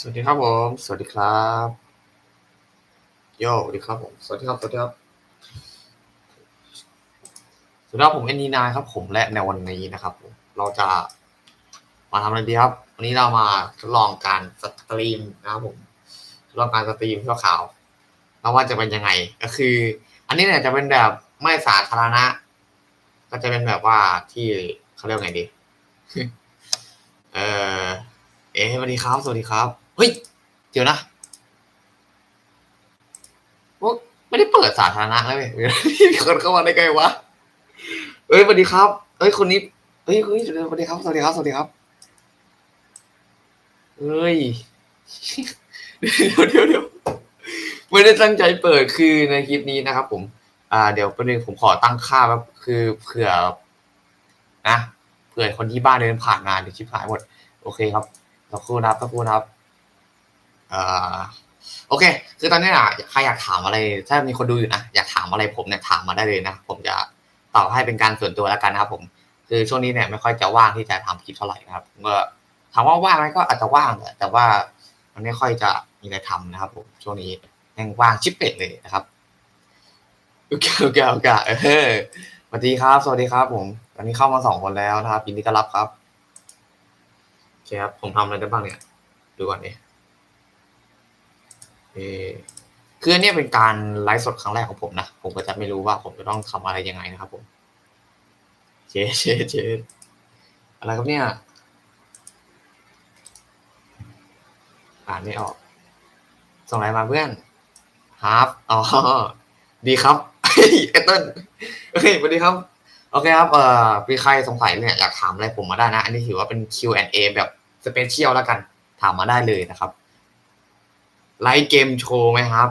สวัสดีครับผม สวัสดีครับ โยสวัสดีครับผม สวัสดีครับ สวัสดีครับ สวัสดีครับผมเอ็นนีนายครับ ผมและในวันนี้นะครับผม เราจะมาทำอะไรดีครับ วันนี้เรามาทดลองการสตรีมนะครับผม ทดลองการสตรีมชั่วข่าวแล้วว่าจะเป็นยังไง ก็คือ อันนี้เนี่ยจะเป็นแบบไม่สาธารณะ ก็จะเป็นแบบว่าที่เขาเรียกไงดี เออเอ๊สวัสดีครับ สวัสดีครับ เฮ้ย เดี๋ยวนะว่าไม่ได้เปิดสาธารณะแล้วเว้ยมีคนเข้ามาได้ไงวะเอ้ยสวัสดีครับ เอ้ยคนนี้เฮ้ยเฮ้สวัสดีครับสวัสดีครับสวัสดีครับเอ้ยเดี๋ยวเดี๋ยวเดี๋ยวไม่ได้ตั้งใจเปิดคือในคลิปนี้นะครับ ผม อ่า เดี๋ยวประเด็นผมขอตั้งค่าแบบคือเผื่อนะเผื่อคนที่บ้านเดินผ่านงานเดี๋ยวชิบหายหมด โอเคครับสักครู่นะครับสักครู่นะครับ โอเค คือตอนนี้อะใครอยากถามอะไร ถ้ามีคนดูอยู่นะ อยากถามอะไรผมเนี่ยถามมาได้เลยนะ ผมจะตอบให้เป็นการส่วนตัวแล้วกันนะครับผม คือช่วงนี้เนี่ยไม่ค่อยจะว่างที่จะทำคลิปเท่าไหร่นะครับผมก็ถามว่าว่างไหมก็อาจจะว่างแหละแต่ว่ามันไม่ค่อยจะมีอะไรทำนะครับ ผม ช่วงนี้ยังว่างชิปเป็ดเลยนะครับโอเคโอเคโอเคเออสวัสดีครับ สวัสดีครับ ผมตอนนี้เข้ามาสองคนแล้วนะครับยินดีต้อนรับครับโอเคครับผมทำอะไรได้บ้างเนี่ย ดูก่อนดิเออ คืออันเนี้ยเป็นการไลฟ์สดครั้งแรกของผมนะ ผมก็จะไม่รู้ว่าผมจะต้องทำอะไรยังไงนะครับผมเชเชเชอะไรครับเนี่ย อ่านไม่ออก ส่งอะไรมาเพื่อนฮาร์ฟอ๋อ ดีครับเอเติ้ลเฮ้ยสวัสดีครับ โอเคครับ เอ่อมีใครสงสัยเนี่ยอยากถามอะไรผมมาได้นะ อันนี้ถือว่าเป็น Q&A แบบสเปเชียลแล้วกัน ถามมาได้เลยนะครับ ไลฟ์เกมโชว์ไหมครับ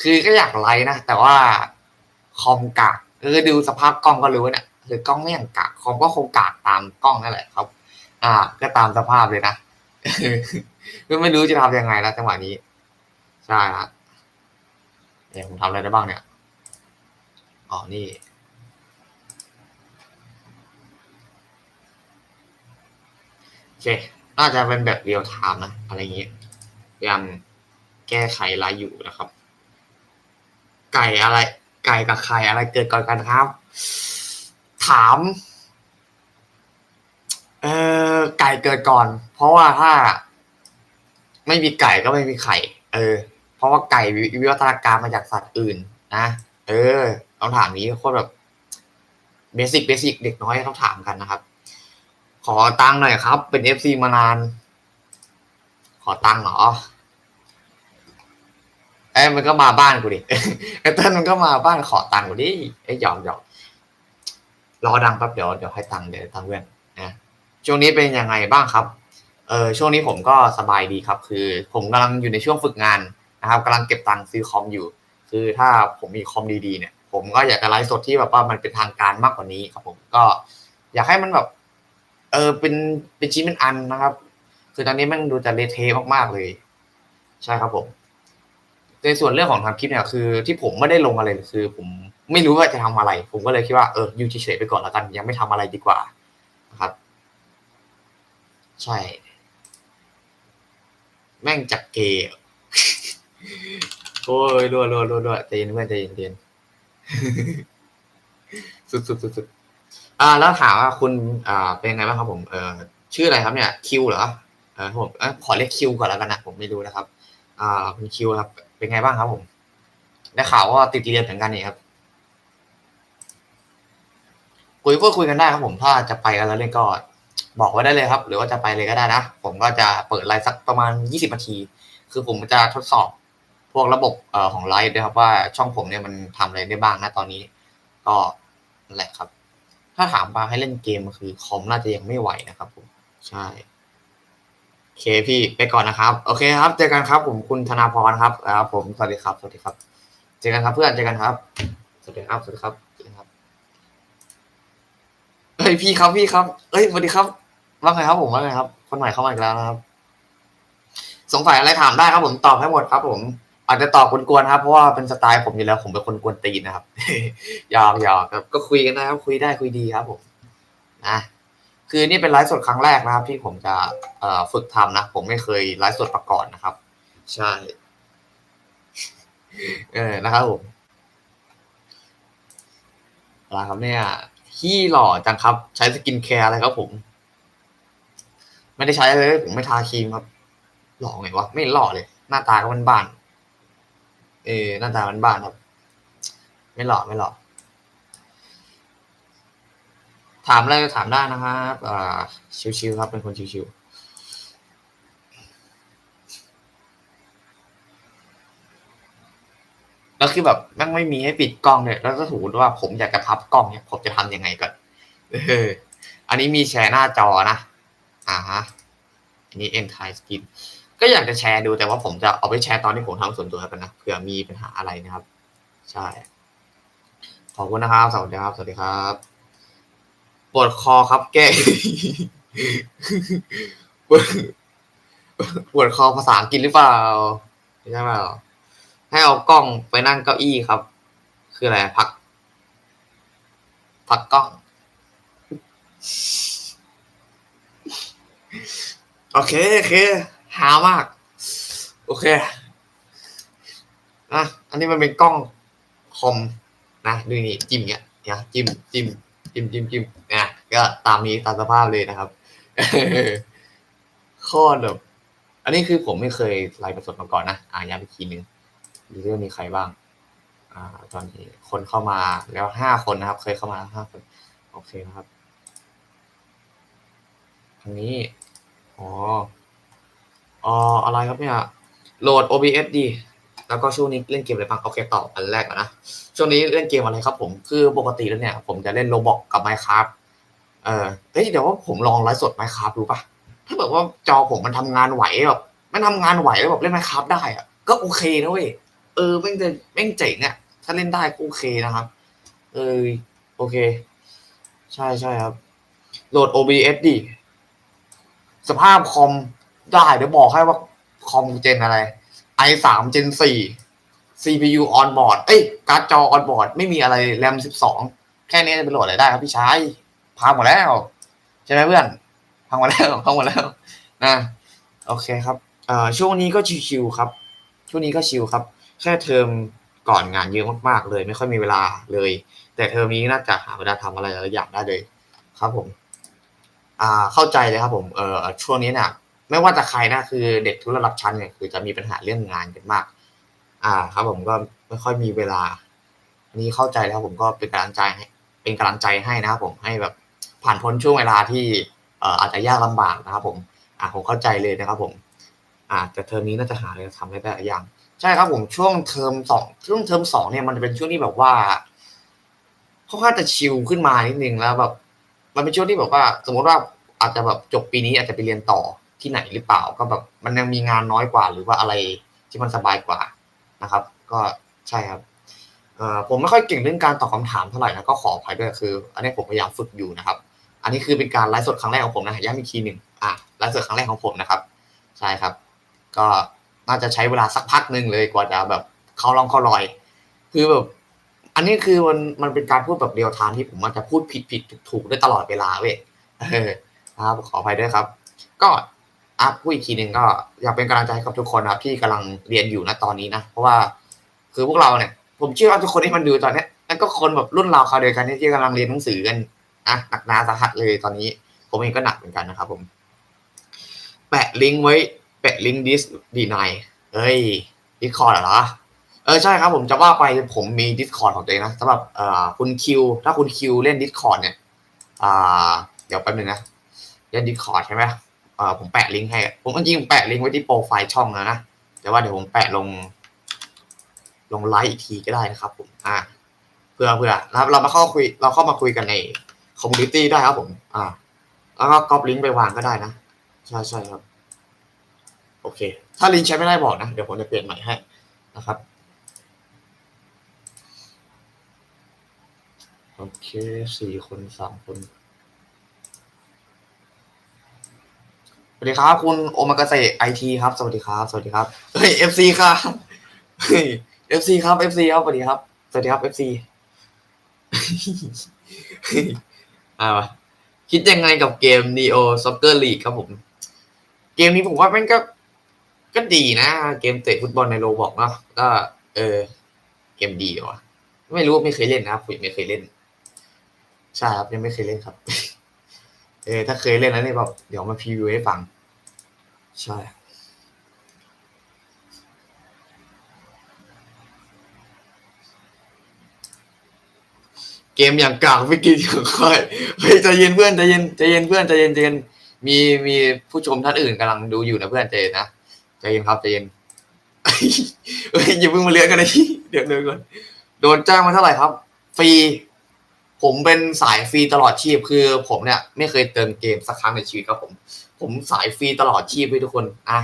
คือก็อยากไลฟ์นะ แต่ว่าคอมกากคือดูสภาพกล้องก็รู้เนี่ยคือกล้องไม่อย่างกากคอมก็คงกากตามกล้องนั่นแหละครับ อ่า ก็ตามสภาพเลยนะก็ไม่รู้จะทำยังไงแล้วจังหวะนี้ ใช่ครับเนี่ยผมทำอะไรได้บ้างเนี่ยอ๋อนี่โอเคน่าจะเป็นแบบเรียลไทม์นะ อะไรอย่างเงี้ยพยายาม แก้ไขไลฟ์อยู่นะครับ ไก่อะไร ไก่กับไข่อะไรเกิดก่อนกันครับ ถาม เออไก่เกิดก่อน เพราะว่าถ้า ไม่มีไก่ก็ไม่มีไข่ เออ เพราะว่าไก่วิวิวัฒนาการมาจากสัตว์อื่น นะเออคำถามนี้โคตรแบบเบสิกเบสิกเด็กน้อยเขาถามกันนะครับ ขอตังค์หน่อยครับ เป็นเอฟซีมานาน ขอตังค์เหรอ เอ้มันก็มาบ้านกูดิไอ้เต้นมันก็มาบ้านขอตังค์กูดิไอ้ยหยอกหยอกรอดังแป๊บเดี๋ยวเดี๋ยวให้ตังค์เดี๋ยวตังค์เพื่อนนะช่วงนี้เป็นยังไงบ้างครับเออช่วงนี้ผมก็สบายดีครับ คือ ผมกำลังอยู่ในช่วงฝึกงานนะครับกำลังเก็บตังค์ซื้อคอมอยู่ คือถ้าผมมีคอมดีๆเนี่ย ผมก็อยากจะไลฟ์สดที่แบบว่ามันเป็นทางการมากกว่านี้ครับผมก็อยากให้มันแบบเออเป็นเป็นชิ้นเป็นอันนะครับ คือตอนนี้มันดูจะเละเทะมากๆเลย ใช่ครับผม ในส่วนเรื่องของทำคลิปเนี่ยคือ ที่ผมไม่ได้ลงอะไรคือ ผมไม่รู้ว่าจะทำอะไร ผมก็เลยคิดว่าเอออยู่เฉยไปก่อนแล้วกัน ยังไม่ทำอะไรดีกว่านะครับ ใช่ แม่งจักเกย์โอ้ยรัวรัวรัวรัวใจเย็นเพื่อนใจเย็นเย็นสุดสุดสุดสุดอ่า แล้วถามว่าคุณอ่าเป็นไงบ้างครับผมเออชื่ออะไรครับเนี่ยคิวเหรอเออผมเออขอเรียกคิวก่อนแล้วกันนะผมไม่รู้นะครับ อ่าคุณคิวครับ เป็นไงบ้างครับผม ได้ข่าวว่าติดเรียนเหมือนกันนี่ครับ คุยพูดคุยกันได้ครับผมถ้าจะไปกันแล้วเล่นก็บอกไว้ได้เลยครับ หรือว่าจะไปเลยก็ได้นะ ผมก็จะเปิดไลฟ์สักประมาณยี่สิบนาที คือผมจะทดสอบพวกระบบเอ่อของไลฟ์ด้วยครับว่าช่องผมเนี่ยมันทำอะไรได้บ้างนะตอนนี้ ก็นั่นแหละครับ ถ้าถามมาให้เล่นเกมคือคอมน่าจะยังไม่ไหวนะครับผมใช่ โอเคพี่ไปก่อนนะครับ โอเคครับ เจอกันครับ ผมคุณธนาพรครับครับ ผมสวัสดีครับ สวัสดีครับ เจอกันครับเพื่อนเจอกันครับ สวัสดีครับ สวัสดีครับเจอกันครับเฮ้ยพี่ครับพี่ครับเอ้ยสวัสดีครับ ว่าไงครับผมว่าไงครับ คนใหม่เข้ามาอีกแล้วนะครับ สงสัยอะไรถามได้ครับผมตอบให้หมดครับผมอาจจะตอบกวนๆครับ เพราะว่าเป็นสไตล์ผมอยู่แล้ว ผมเป็นคนกวนตีนนะครับหยอกหยอกครับก็คุยกันนะครับ คุยได้คุยดีครับผมนะ คือนี่เป็นไลฟ์สดครั้งแรกนะครับ ที่ผมจะเออฝึกทำนะ ผมไม่เคยไลฟ์สดมาก่อนนะครับ ใช่เออนะครับผมอะไรครับเนี่ยขี้หล่อจังครับ ใช้สกินแคร์อะไรครับผม ไม่ได้ใช้เลย ผมไม่ทาครีมครับ หล่อไงวะไม่หล่อเลย หน้าตาก็มันบาน เออหน้าตามันบ้านครับ ไม่หล่อไม่หล่อ ถามอะไรถามได้นะครับอ่าชิวๆครับ เป็นคนชิวๆแล้วคือแบบแม่งไม่มีให้ปิดกล้องเลยแล้วก็ถูว่าผมอยากจะพับกล้องเนี่ยผมจะทำยังไงก่อนเอออันนี้มีแชร์หน้าจอนะอ่าฮะอันนี้เอ็นไทสกินก็อยากจะแชร์ดูแต่ว่าผมจะเอาไปแชร์ตอนที่ผมทำส่วนตัวกันนะเผื่อมีปัญหาอะไรนะครับ ใช่ ขอบคุณนะครับ สวัสดีครับ สวัสดีครับ ปวดคอครับแก้ปวดคอภาษาอังกฤษหรือเปล่าไม่ใช่เปล่าให้เอากล้องไปนั่งเก้าอี้ครับ คืออะไรพัก พักกล้อง โอเคโอเคหามาก โอเคอะอันนี้มันเป็นกล้องคอมนะดูนี่จิ้มเงี้ยเนี่ยจิ้มจิ้ม จิ้มจิ้มจิ้มนะก็ตามนี้ตามสภาพเลยนะครับข้อแบบอันนี้คือผมไม่เคยไลฟ์สดมาก่อนนะอ่าย้ำอีกทีหนึ่งดูเรื่องมีใครบ้าง อ่า ตอนนี้คนเข้ามาแล้วห้าคนนะครับ เคยเข้ามาแล้วห้าคน โอเคนะครับทางนี้อ๋ออ๋ออะไรครับเนี่ยโหลด OBS ดี แล้วก็ช่วงนี้เล่นเกมอะไรบ้างโอเคตอบอันแรกก่อนนะช่วงนี้เล่นเกมอะไรครับผมคือปกติแล้วเนี่ย ผมจะเล่นโรบอกกับ Minecraft เออเฮ้ยเดี๋ยวว่าผมลองไลฟ์สด Minecraft ดูปะถ้าแบบว่าจอผมมันทำงานไหวแบบมันทำงานไหวแล้วแบบเล่น Minecraft ได้อะก็โอเคนะเว้ยเออแม่งจะแม่งเจ๋งอะถ้าเล่นได้ก็โอเคนะครับ เออโอเค ใช่ใช่ครับ โหลด OBS ดิสภาพคอมได้เดี๋ยวบอกให้ว่าคอมเจนอะไร i3 Gen 4 CPU on board เอ้ยการ์ดจอ on board ไม่มีอะไร RAM 12 แค่นี้จะเป็นโหลดอะไรได้ครับพี่ชายพังหมดแล้ว ใช่ไหมเพื่อนพังหมดแล้วพังหมดแล้วนะโอเคครับเอ่อช่วงนี้ก็ชิวๆครับ ช่วงนี้ก็ชิวครับ แค่เทอมก่อนงานเยอะมากๆเลย ไม่ค่อยมีเวลาเลย แต่เทอมนี้น่าจะหาเวลาทำอะไรหลายอย่างได้เลย ครับผม อ่าเข้าใจเลยครับผมเอ่อช่วงนี้เนี่ย ไม่ว่าจะใครนะคือเด็กทุนระดับชั้นเนี่ยคือจะมีปัญหาเรื่องงานกันมาก อ่า ครับผมก็ไม่ค่อยมีเวลาอันนี้เข้าใจแล้วผมก็เป็นกำลังใจให้เป็นกำลังใจให้นะครับผมให้แบบผ่านพ้นช่วงเวลาที่เอ่ออาจจะยากลำบากนะครับ ผมอ่าผมเข้าใจเลยนะครับ ผม อ่าแต่เทอมนี้น่าจะหาอะไรทำได้หลายอย่าง ใช่ครับผมช่วงเทอมสองช่วงเทอมสองเนี่ยมันจะเป็นช่วงที่แบบว่าค่อนข้างจะชิลขึ้นมานิดนึงแล้วแบบมันเป็นช่วงที่แบบว่า สมมติว่าอาจจะแบบจบปีนี้อาจจะไปเรียนต่อ ที่ไหนหรือเปล่าก็แบบมันยังมีงานน้อยกว่า หรือว่าอะไรที่มันสบายกว่านะครับ ก็ใช่ครับผมไม่ค่อยเก่งเรื่องการตอบคำถามเท่าไหร่นะก็ขออภัยด้วยคือ อันนี้ผมพยายามฝึกอยู่นะครับ อันนี้คือเป็นการไลฟ์สดครั้งแรกของผมนะย้ำอีกทีหนึ่งอะไลฟ์สดครั้งแรกของผมนะครับ ใช่ครับ ก็น่าจะใช้เวลาสักพักหนึ่งเลยกว่าจะแบบเข้าลองเข้ารอย คือแบบอันนี้คือมันมันเป็นการพูดแบบเรียลไทม์ที่ผมมันจะพูดผิดผิดถูกถูกได้ตลอดเวลาเว้ยเออนะครับขออภัยด้วยครับ ก็ อะพูดอีกทีหนึ่งก็อยากเป็นกำลังใจให้กับทุกคนนะครับ ที่กำลังเรียนอยู่นะตอนนี้นะเพราะว่าคือพวกเราเนี่ย ผมเชื่อว่าทุกคนที่มันดูตอนนี้นั่นก็คนแบบรุ่นเราวคราเดียวกันที่กำลังเรียนหนังสือกันนะหนักหนาสาหัสเลยตอนนี้ ผมเองก็หนักเหมือนกันนะครับ ผม แปะลิงก์ไว้ แปะลิงก์ดิสดีนายเอ้ยดิสคอร์ดเหรอเออใช่ครับผมจะว่าไปผมมี Discord ของตัวเองนะสำหรับเอ่อคุณคิวถ้าคุณคิวเล่น Discord เนี่ยอ่าเดี๋ยวแป๊บนึงนะเล่น Discord ใช่ไหม ผมแปะลิงก์ให้ ผมจริงๆแปะลิงก์ไว้ที่โปรไฟล์ช่องแล้วนะ แต่ว่าเดี๋ยวผมแปะลง ลงไลฟ์อีกทีก็ได้นะครับ ผมอ่าเพื่อเพื่อนะครับเรามาเข้าคุย เราเข้ามาคุยกันในคอมมูนิตี้ได้ครับผม อ่า แล้วก็ก๊อปลิงก์ไปวางก็ได้นะ ใช่ใช่ครับ โอเค ถ้าลิงก์ใช้ไม่ได้บอกนะ เดี๋ยวผมจะเปลี่ยนใหม่ให้นะครับ โอเคสี่คนสามคน วัสดีครับคุณโอมากาเซไอทีครับ สวัสดีครับ สวัสดีครับเฮ้ยเอฟซีครับเฮ้ยเอฟซีครับเอฟซีครับสวัสดีครับสวัสดีครับเอฟซีอ่าวะคิดยังไงกับเกม Neo Soccer League ครับผม เกมนี้ผมว่ามันก็ ก็ดีนะ เกมเตะฟุตบอลในโรบอกเนาะก็ เออ เกมดีวะไม่รู้ไม่เคยเล่นนะครับผมไม่เคยเล่นใช่ครับยังไม่เคยเล่นครับ เออถ้าเคยเล่นแล้วเนี่ยแบบเดี๋ยวมาพรีวิวให้ฟัง ใช่เกมอย่างกางไม่กินอย่างค่อยเฮ้ยใจเย็นเพื่อนใจเย็นใจเย็นเพื่อนใจเย็นใจเย็นมีมีผู้ชมท่านอื่นกำลังดูอยู่นะเพื่อนใจเย็นนะใจเย็นครับใจเย็นเฮ้ยอย่าเพิ่งมาเลี้ยงกันเลยเดี๋ยวเดี๋ยวก่อนโดนจ้างมาเท่าไหร่ครับ ฟรี ผมเป็นสายฟรีตลอดชีพคือ ผมเนี่ยไม่เคยเติมเกมสักครั้งในชีวิตครับผม ผมสายฟรีตลอดชีพให้ทุกคนอะ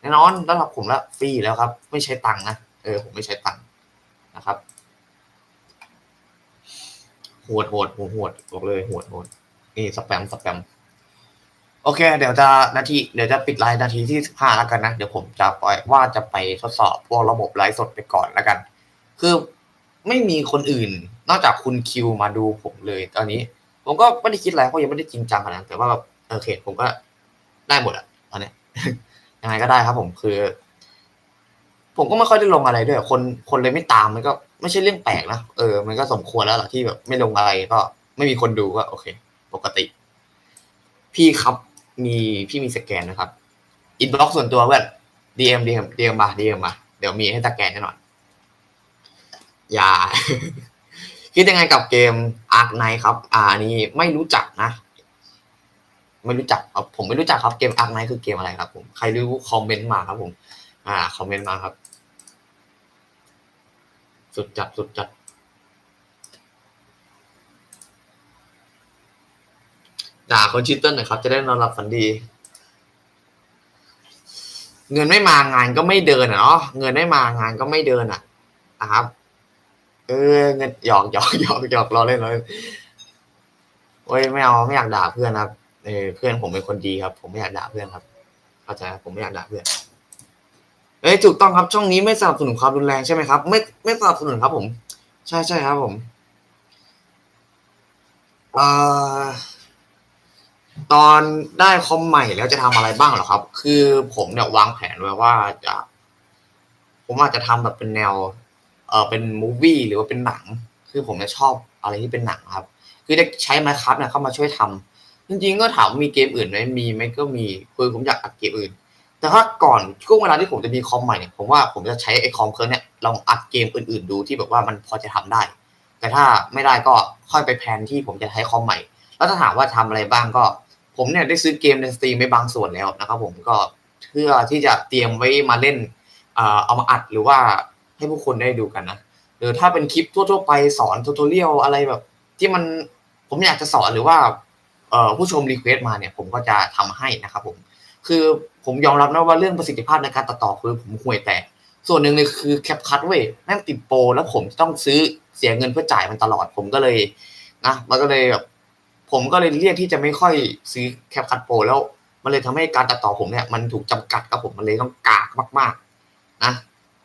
แน่นอนระดับผมละฟรีแล้วครับ ไม่ใช้ตังค์นะเออผมไม่ใช้ตังค์นะครับโหดโหดโหดโหดบอกเลยโหดโหดนี่สแปมสแปมโอเค เดี๋ยวจะนาทีเดี๋ยวจะปิดไลน์นาทีที่สิบห้าแล้วกันนะ เดี๋ยวผมจะปล่อยว่าจะไปทดสอบพวกระบบไลฟ์สดไปก่อนแล้วกัน คือไม่มีคนอื่น นอกจากคุณคิวมาดูผมเลยตอนนี้ ผมก็ไม่ได้คิดอะไรเพราะยังไม่ได้จริงจังขนาดนั้นแต่ว่าแบบโอเคผมก็ได้หมดอะตอนนี้ยยังไงก็ได้ครับ ผมคือ ผมก็ไม่ค่อยได้ลงอะไรด้วย คนคนเลยไม่ตามมันก็ไม่ใช่เรื่องแปลกนะเออมันก็สมควรแล้วล่ะที่แบบไม่ลงอะไรก็ไม่มีคนดูก็โอเค ปกติ พี่ครับมีพี่มีสแกนนะครับอินบ็อกส่วนตัวเพื่อนดีเอ็มดีเอ็มดีเอ็มมาดีเอ็มมาเดี๋ยวมีให้สแกนแน่นอนอย่า คิดยังไงกับเกมอาร์คไนครับ อ่านี้ไม่รู้จักนะ ไม่รู้จักครับผมไม่รู้จักครับเกมอาร์คไนคือเกมอะไรครับ ผมใครรู้คอมเมนต์มาครับ ผม อ่าคอมเมนต์มาครับ สุดจัดสุดจัดด่าคนชื่อเต้นหน่อยครับ จะได้นอนหลับฝันดี เงินไม่มางานก็ไม่เดินอะเนาะเงินไม่มางานก็ไม่เดินอะนะครับ เออเงินหยอกหยอกหยอกหยอกรอเล่นเลยโอ้ยไม่เอาไม่อยากด่าเพื่อนครับเออเพื่อนผมเป็นคนดีครับ ผมไม่อยากด่าเพื่อนครับเข้าใจครับผมไม่อยากด่าเพื่อนเอ้ยถูกต้องครับ ช่องนี้ไม่สนับสนุนความรุนแรงใช่ไหมครับ ไม่ไม่สนับสนุนครับ ผม ใช่ใช่ครับ ผมเอ่อตอนได้คอมใหม่แล้วจะทำอะไรบ้างหรอครับ คือผมเนี่ยวางแผนไว้ว่าจะ ผมอาจจะทำแบบเป็นแนว เออเป็นมูฟวี่หรือว่าเป็นหนัง คือผมจะชอบอะไรที่เป็นหนังครับ คือจะใช้ไมค์ครับเนี่ยเข้ามาช่วยทำจริงๆก็ถามว่ามีเกมอื่นไหมมีไหมก็มีคือผมอยากอัดเกมอื่น แต่ถ้าก่อนช่วงเวลาที่ผมจะมีคอมใหม่เนี่ยผมว่าผมจะใช้ไอ้คอมเครื่องเนี่ยลองอัดเกมอื่นๆ ดูที่แบบว่ามันพอจะทำได้ แต่ถ้าไม่ได้ก็ค่อยไปแพลนที่ผมจะใช้คอมใหม่ แล้วถ้าถามว่าทำอะไรบ้างก็ ผมเนี่ยได้ซื้อเกมในสตรีมไปบางส่วนแล้วนะครับผมก็เพื่อที่จะเตรียมไว้มาเล่นเอ่อเอามาอัดหรือว่า ให้ผู้คนได้ดูกันนะหรือถ้าเป็นคลิปทั่วๆไปสอนทูตอเรียลอะไรแบบ ที่มันผมอยากจะสอนหรือว่าเผู้ชมรีเควสต์มาเนี่ย ผมก็จะทำให้นะครับผม คือผมยอมรับนะว่าเรื่องประสิทธิภาพในการตัดต่อคือผมห่วยแต่ ส่วนหนึ่งเลยคือแคปคัทเว้ยแม่งติดโปรแล้วผมต้องซื้อเสียเงินเพื่อจ่ายมันตลอด ผมก็เลยนะมันก็เลยแบบผมก็เลยเรียกที่จะไม่ค่อยซื้อแคปคัทโปรแล้ว มันเลยทำให้การตัดต่อผมเนี่ยมันถูกจำกัดครับผมมันเลยต้องกากมาก ๆ นะ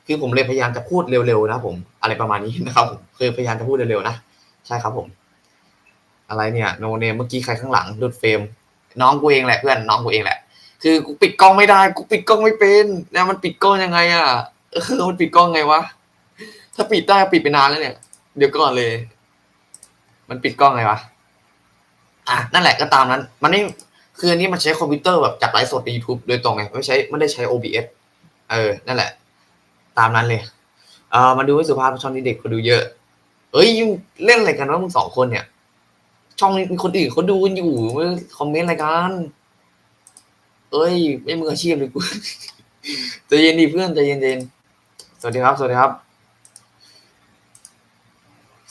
คือผมเลยพยายามจะพูดเร็วๆนะผม อะไรประมาณนี้นะครับผมคือพยายามจะพูดเร็วๆนะใช่ครับผม อะไรเนี่ยโนเนมเมื่อกี้ใครข้างหลังดุดเฟรมน้องกูเองแหละเพื่อนน้องกูเองแหละ คือกูปิดกล้องไม่ได้กูปิดกล้องไม่เป็นเนี่ยมันปิดกล้องยังไงอะเออมันปิดกล้องไงวะถ้าปิดได้ปิดไปนานแล้วเนี่ย เดี๋ยวก่อนเลย มันปิดกล้องไงวะอะนั่นแหละก็ตามนั้น มันไม่คืออันนี้มันใช้คอมพิวเตอร์แบบจากไลฟ์สดใน YouTube โดยตรงไงไม่ใช้ไม่ได้ใช้ OBS เออนั่นแหละ ตามนั้นเลย เออมาดูให้สุภาพช่องนี้เด็กเขาดูเยอะ เอ้ยเล่นอะไรกันวะมึงสองคนเนี่ย ช่องนี้มีคนอื่นเขาดูกันอยู่คอมเมนต์อะไรกัน เอ้ย ไม่มืออาชีพเลยกูใจเย็นดิเพื่อนใจเย็นใจเย็นสวัสดีครับสวัสดีครับ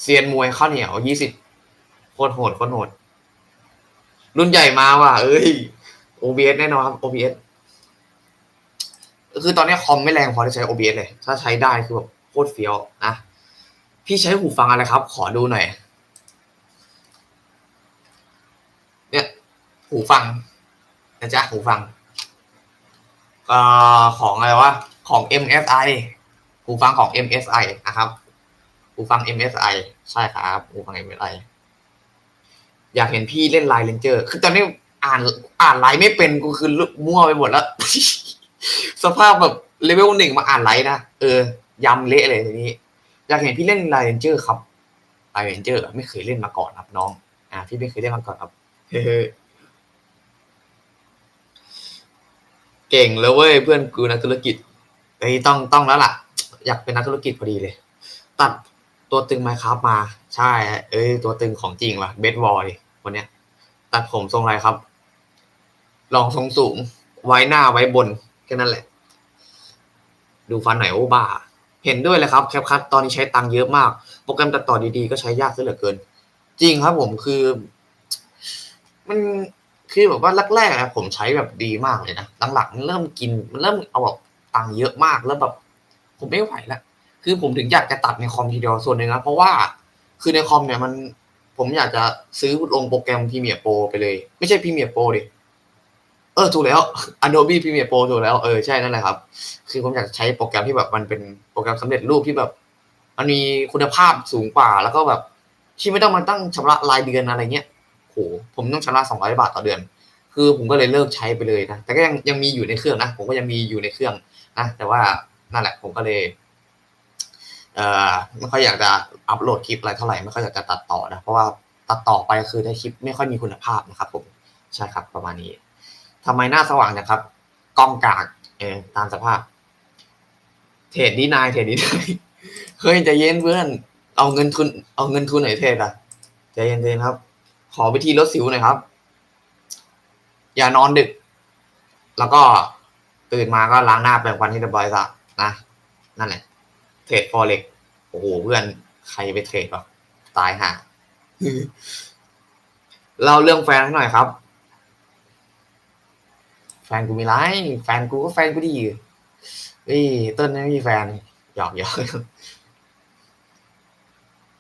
เซียนมวยข้าวเหนียวยี่สิบโคตรโหดโคตรโหด รุ่นใหญ่มาว่ะ เอ้ย OBS แน่นอนครับ OBS คือตอนนี้คอมไม่แรงพอที่ใช้ OBS เลย ถ้าใช้ได้คือแบบโคตรเฟี้ยวนะพี่ใช้หูฟังอะไรครับ ขอดูหน่อย เนี่ย หูฟังนะจ๊ะหูฟังเอ่อของอะไรวะ ของ MSI หูฟังของ MSI นะครับ หูฟัง MSI ใช่ครับ หูฟัง MSI อยากเห็นพี่เล่นไลน์เลนเจอร์ คือตอนนี้อ่านอ่านไลน์ไม่เป็นกูคือมั่วไปหมดแล้ว สภาพแบบเลเวลหนึ่งมาอ่านไลน์นะเออยำเละเลยทีนี้อยากเห็นพี่เล่นไลน์เลนเจอร์ครับไลน์เลนเจอร์ไม่เคยเล่นมาก่อนครับน้อง อ่า พี่ไม่เคยเล่นมาก่อนครับเฮ้ยเก่งเลยเว้ยเพื่อนกูนักธุรกิจเอ้ยต้องต้องแล้วล่ะ อยากเป็นนักธุรกิจพอดีเลย ตัดตัวตึงไมครับมา ใช่ เอ้ยตัวตึงของจริงว่ะเบสบอลดิวันเนี้ย ตัดผมทรงอะไรครับ ลองทรงสูง ไว้หน้าไว้บน ค่นั้นแหละ ดูฟันหน่อยโอ้บ้า เห็นด้วยเลยครับแคปคัตตอนนี้ใช้ตังค์เยอะมาก โปรแกรมตัดต่อดีๆก็ใช้ยากซะเหลือเกิน จริงครับผมคือ มันคือแบบว่าแรกๆนะผมใช้แบบดีมากเลยนะหลังๆมันเริ่มกินมันเริ่มเอาแบบตังค์เยอะมากแล้วแบบผมไม่ไหวแล้วคือผมถึงอยากจะตัดในคอมทีเดียวส่วนหนึ่งนะเพราะว่าคือในคอมเนี่ยมันผมอยากจะซื้อลงโปรแกรมพรีเมียร์โปรไปเลย ไม่ใช่พรีเมียร์โปรดิ เออถูกแล้ว Adobe Premiere Pro ถูกแล้วเออใช่นั่นแหละครับ คือผมอยากใช้โปรแกรมที่แบบมันเป็นโปรแกรมสำเร็จรูปที่แบบ มันมีคุณภาพสูงกว่าแล้วก็แบบ ที่ไม่ต้องมาตั้งชำระรายเดือนอะไรเงี้ยโหผมต้องชำระสองร้อยบาทต่อเดือน คือผมก็เลยเลิกใช้ไปเลยนะแต่ก็ยังยังมีอยู่ในเครื่องนะผมก็ยังมีอยู่ในเครื่องนะแต่ว่านั่นแหละ ผมก็เลยเอ่อไม่ค่อยอยากจะอัปโหลดคลิปอะไรเท่าไหร่ไม่ค่อยอยากจะตัดต่อนะเพราะว่าตัดต่อไปคือได้คลิปไม่ค่อยมีคุณภาพนะครับ ผมใช่ครับประมาณนี้ ทำไมหน้าสว่างนะครับกล้องกากเออตามสภาพ เทรดดีนายเทรดดีนายเฮ้ยใจเย็นเพื่อน เอาเงินทุน เอาเงินทุนไหนเทรดอะใจเย็นๆครับ ขอวิธีลดสิวหน่อยครับ อย่านอนดึก แล้วก็ตื่นมาก็ล้างหน้าแปรงฟันให้เรียบร้อยซะนะนั่นแหละเทรดฟอเร็กโอ้โหเพื่อนใครไปเทรดวะตายห่าเล่าเรื่องแฟนให้หน่อยครับ ฟนกูมีไรแฟนกูก็แฟนกูดีเฮ้ยต้นไม่มีแฟนหยอกหยอก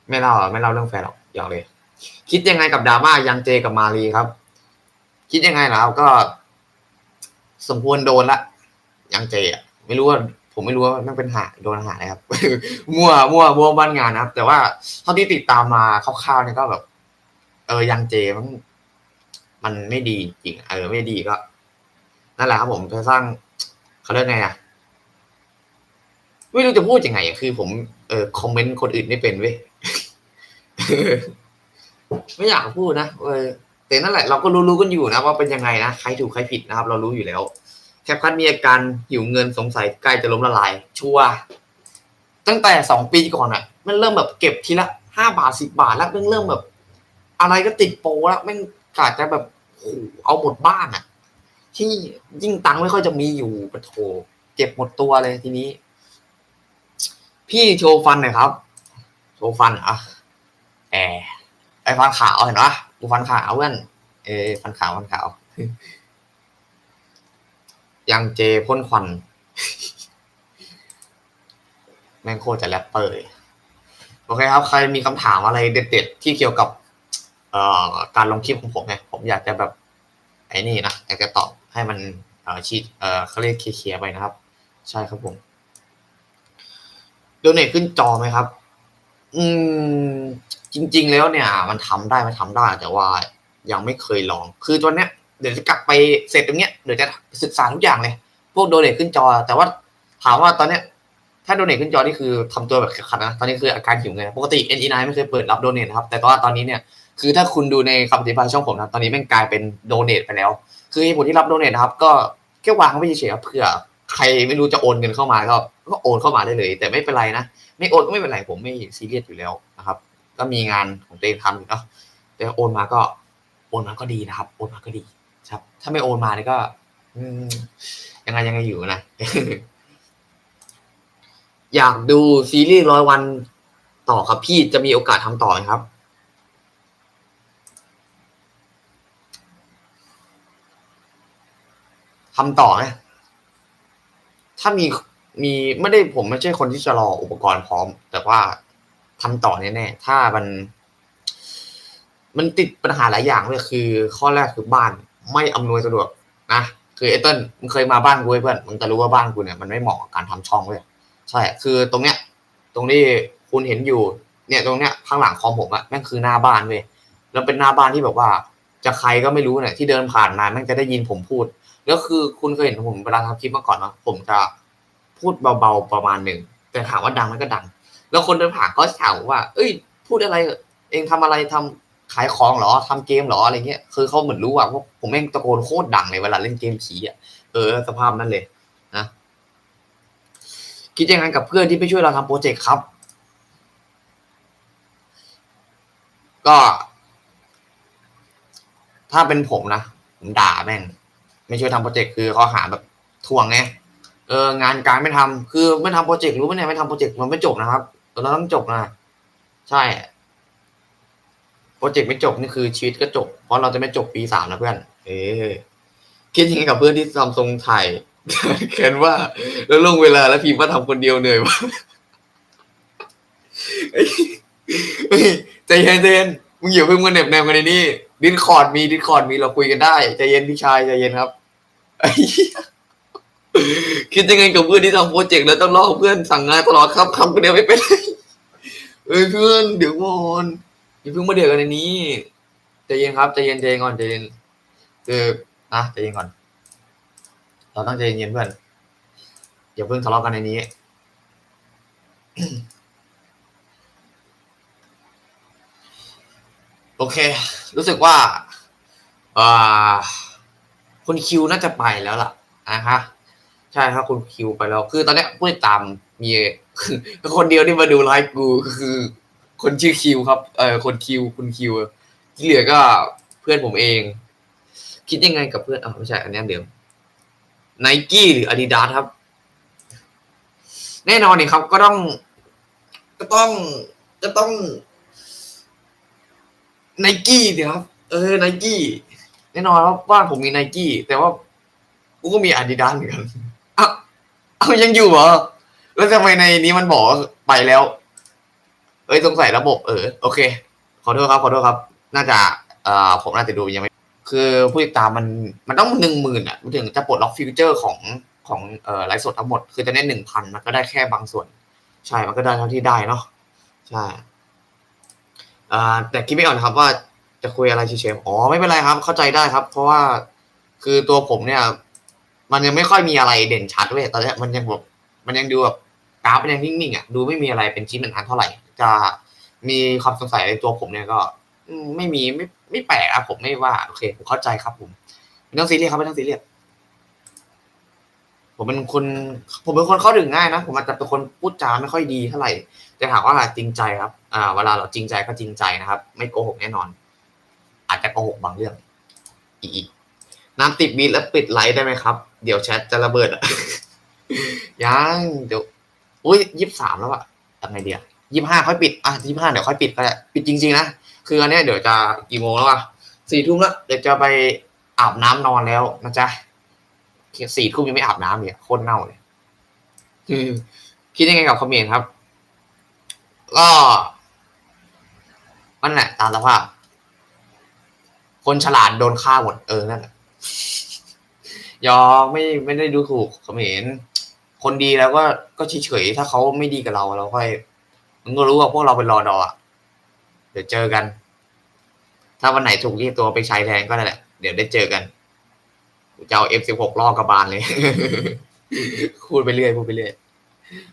ไม่เล่าไม่เล่าเรื่องแฟนหรอกหยอกเลย คิดยังไงกับดราม่ายังเจกับมารีครับ คิดยังไงแล้วก็ สมควรโดนละยังเจอะไม่รู้ว่าผมไม่รู้ว่ามันเป็นหาโดนหาอะไรครับ มั่วมั่วมั่วบ้านงานนะครับ แต่ว่าเท่าที่ติดตามมาคร่าวๆเนี่ยก็แบบ เออยังเจมันมันไม่ดีจริงเออไม่ดีก็ นั่นแหละครับผมจะสร้างเขาเรียกไงอะไม่รู้จะพูดยังไงอะคือผมเออคอมเมนต์คนอื่นไม่เป็นเว้ยไม่อยากพูดนะเออแต่นั่นแหละเราก็รู้ๆกันอยู่นะว่าเป็นยังไงนะใครถูกใครผิดนะครับ เรารู้อยู่แล้ว แคปคันมีอาการหิวเงินสงสัยใกล้จะล้มละลาย ชัวร์ตั้งแต่สองปีก่อนอะ่ะ มันเริ่มแบบเก็บทีละห้าบาทสิบาทแล้วมันเริ่มแบบ อะไรก็ติดโปแล้วแม่งกาดจะแบบโหเอาหมดบ้านอะ่ะ ที่ยิ่งตังค์ไม่ค่อยจะมีอยู่ปะโถเก็บหมดตัวเลยทีนี้ พี่โชว์ฟันหน่อยครับ โชว์ฟันอะแอไอฟันขาวเห็นปะกูฟันขาวเพื่อนเออฟันขาวฟันขาวยังเจพ่นควันแม่งโคตรจะแรปเปอร์โอเคครับ ใครมีคำถามอะไรเด็ด ๆ ที่เกี่ยวกับ เอ่อการลงคลิปของผมเนี่ยผมอยากจะแบบไอ้นี่นะอยากจะตอบ ให้มันชีดเขาเรียกเคลียร์ไปนะครับ ใช่ครับผมโดเนทขึ้นจอไหมครับ อืม จริง ๆ แล้วเนี่ย มันทำได้มันทำได้ แต่ว่ายังไม่เคยลอง คือตอนเนี้ยเดี๋ยวจะกลับไปเสร็จตรงเนี้ยเดี๋ยวจะศึกษาทุกอย่างเลย พวกโดเนทขึ้นจอ แต่ว่าถามว่าตอนเนี้ยถ้าโดเนทขึ้นจอนี่คือทำตัวแบบขัดนะตอนนี้คืออาการหิวเงินปกติ NE9 ไม่เคยเปิดรับโดเนทครับ แต่ว่าตอนนี้เนี่ยคือถ้าคุณดูในคำอธิบายช่องผมนะตอนนี้แม่งกลายเป็นโดเนทไปแล้ว คือเหตุผลที่รับโดเนทนะครับก็แค่วางไว้เฉยๆเผื่อใครไม่รู้จะโอนเงินเข้ามาก็ก็โอนเข้ามาได้เลย แต่ไม่เป็นไรนะไม่โอนก็ไม่เป็นไรผมไม่ซีเรียสอยู่แล้วนะครับ ก็มีงานของตัวเองทำอยู่เนาะแต่โอนมาก็โอนมาก็ดีนะครับ โอนมาก็ดีครับ ถ้าไม่โอนมาเนี่ยก็ยังไงยังไงอยู่นะอยากดูซีรีส์ร้อยวันต่อครับพี่จะมีโอกาสทำต่อไหมครับ ทำต่อไหมถ้ามีมีไม่ได้ผมไม่ใช่คนที่จะรออุปกรณ์พร้อม แต่ว่าทำต่อแน่ๆถ้ามัน มันติดปัญหาหลายอย่างเลยคือ ข้อแรกคือบ้านไม่อำนวยสะดวกนะคือไอ้เติ้ลมึงเคยมาบ้านกูเพื่อนมึงจะรู้ว่าบ้านกูเนี่ยมันไม่เหมาะกับการทำช่องเว้ยใช่ คือตรงเนี้ย ตรงที่คุณเห็นอยู่ เนี่ยตรงเนี้ยข้างหลังคอมผมอะแม่งคือหน้าบ้านเว้ยแล้วเป็นหน้าบ้านที่แบบว่า จะใครก็ไม่รู้เนี่ยที่เดินผ่านมาแม่งจะได้ยินผมพูด แล้วคือคุณเคยเห็นผมเวลาทำคลิปเมื่อก่อนเนาะผมจะพูดเบาๆประมาณหนึ่งแต่ถามว่าดังไหมันก็ดัง แล้วคนเดินผ่านก็ถามว่า เอ้ย พูดอะไร เองทำอะไรทำขายของหรอทำเกมหรออะไรเงี้ยคือเขาเหมือนรู้อะว่าผมแม่งตะโกนโคตรดังเลยเวลาเล่นเกมผีอะเออสภาพนั้นเลยนะคิดยังไงกับเพื่อนที่ไปช่วยเราทำโปรเจกต์ครับ ก็ ถ้าเป็นผมนะ ผมด่าแม่ง ไม่ช่วยทำโปรเจกต์คือเขาหาแบบทวงไงเอองานการไม่ทำคือไม่ทำโปรเจกต์รู้ไหมเนี่ยไม่ทำโปรเจกต์มันไม่จบนะครับเราต้องจบนะใช่โปรเจกต์ไม่จบนี่คือชีวิตก็จบ เพราะเราจะไม่จบปีสามนะเพื่อน เออคิดยังไงกับเพื่อนที่ซัมซุงถ่ายเขียนว่า แล้วลงเวลาแล้วพิมพ์ว่าทำคนเดียวเหนื่อยวะใจเย็นใจเย็นมึงอย่าเพิ่งมาเหน็บแนมกันในนี่ดิสคอร์ดมีดิสคอร์ดมีเราคุยกันได้ใจเย็นพี่ชายใจเย็นครับ คิดยังไงกับเพื่อนที่ทำโปรเจกต์แล้วต้องรอเพื่อนสั่งงานตลอดครับคำคนเดียวไม่เป็นเอ้ยเพื่อนเดี๋ยวก่อนอย่าเพิ่งมาเดือดกันในนี้ใจเย็นครับใจเย็นใจเย็นก่อนใจเย็นคือนะใจเย็นก่อน เราต้องใจเย็นเพื่อนอย่าเพิ่งทะเลาะกันในนี้โอเค รู้สึกว่าอ่า คุณคิวน่าจะไปแล้วล่ะนะฮะใช่ครับคุณคิวไปแล้ว คือตอนนี้ผู้ติดตามมีคนเดียวที่มาดูไลฟ์กูคือ คนชื่อคิวครับเออคนคิวคุณคิวที่เหลือก็เพื่อนผมเอง คิดยังไงกับเพื่อนอ๋อไม่ใช่อันนี้เดิมไนกี้หรืออาดิดาสครับ แน่นอนนี่ครับ ก็ต้อง ก็ต้องก็ต้องไนกี้สิครับ เออไนกี้ แน่นอนว่าบ้านผมมีไนกี้แต่ว่ากูก็มีอาดิดาสเหมือนกันอ้าวอ้าวยังอยู่เหรอแล้วทำไมในนี้มันบอกว่าไปแล้ว เอ้ยสงสัยระบบ เออโอเค ขอโทษครับ ขอโทษครับ น่าจะเอ่อผมน่าจะดูยังไม่ คือผู้ติดตามมันมันต้องหนึ่งหมื่นอะมันถึงจะปลดล็อกฟิวเจอร์ของของเอ่อไลฟ์สดทั้งหมด คือจะได้หนึ่งพันมันก็ได้แค่บางส่วน ใช่ มันก็ได้เท่าที่ได้เนาะใช่อ่าแต่คิดไม่ออกนะครับว่า จะคุยอะไรเฉยๆอ๋อไม่เป็นไรครับ เข้าใจได้ครับ เพราะว่าคือตัวผมเนี่ย มันยังไม่ค่อยมีอะไรเด่นชัดเว้ยตอนนี้มันยังแบบมันยังดูแบบกราฟมันยังนิ่งๆอะดูไม่มีอะไรเป็นชิ้นเป็นอันเท่าไหร่ จะมีความสงสัยในตัวผมเนี่ยก็ไม่มีไม่ไม่แปลกครับผมไม่ว่าโอเคผมเข้าใจครับ ผมไม่ต้องซีเรียสครับไม่ต้องซีเรียสผมเป็นคน ผมเป็นคนเข้าถึงง่ายนะผมอาจจะเป็นคนพูดจาไม่ค่อยดีเท่าไหร่แต่ถามว่าจริงใจครับ อ่า เวลาเราจริงใจก็จริงใจนะครับ ไม่โกหกแน่นอน อาจจะโกหกบางเรื่อง อีกน้ำติดบีแล้วปิดไลท์ได้ไหมครับ เดี๋ยวแชทจะระเบิดอะยังเดี๋ยวอุ้ยยี่สิบสามแล้วอะทำไงเดียยี่ห้าค่อยปิดอะยี่ห้าเดี๋ยวค่อยปิดก็ได้ปิดจริงๆนะคืออันนี้เดี๋ยวจะกี่โมงแล้ววะสี่ทุ่มแล้วเดี๋ยวจะไปอาบน้ำนอนแล้วนะจ๊ะสี่ทุ่มยังไม่อาบน้ำเนี่ยโคตรเน่าเลยคิดยังไงกับคอมเมนต์ครับ ก็นั่นแหละตามสภาพ คนฉลาดโดนฆ่าหมดเออนั่นแหละยอมไม่ไม่ได้ดูถูกคอมเมนคนดีแล้วก็ก็เฉยๆถ้าเขาไม่ดีกับเราเราค่อยมึงก็รู้ว่าพวกเราเป็นรอดออะเดี๋ยวเจอกัน ถ้าวันไหนถูกเรียกตัวไปใช้แทนก็นั่นแหละ เดี๋ยวได้เจอกันกูจะเอา F16 ล่อกระบาลเลยพูดไปเรื่อยพูดไปเรื่อย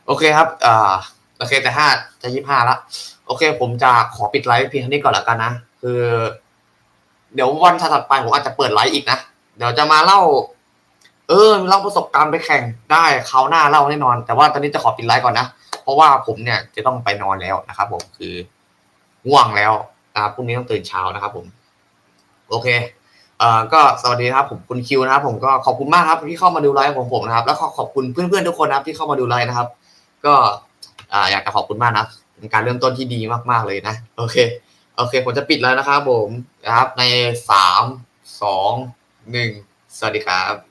โอเคครับ อ่าโอเคแต่ห้าจะยี่ห้าละโอเค ผมจะขอปิดไลฟ์เพียงเท่านี้ก่อนละกันนะคือ เดี๋ยววันถัดไปผมอาจจะเปิดไลฟ์อีกนะ เดี๋ยวจะมาเล่า เออเล่าประสบการณ์ไปแข่งได้คราวหน้าเล่าแน่นอน แต่ว่าตอนนี้จะขอปิดไลฟ์ก่อนนะ เพราะว่าผมเนี่ยจะต้องไปนอนแล้วนะครับผมคือง่วงแล้วนะพรุ่งนี้ต้องตื่นเช้านะครับผม โอเคเอ่อก็สวัสดีครับผมคุณคิวนะครับ ผมก็ขอบคุณมากครับที่เข้ามาดูไลฟ์ของผมนะครับ แล้วก็ขอบคุณเพื่อนๆทุกคนนะครับ ที่เข้ามาดูไลฟ์นะครับ ก็ออยากจะขอบคุณมากนะเป็นการเริ่มต้นที่ดีมากๆเลยนะ โอเค โอเค ผมจะปิดแล้วนะครับผมนะครับในสามสองหนึ่งสวัสดีครับ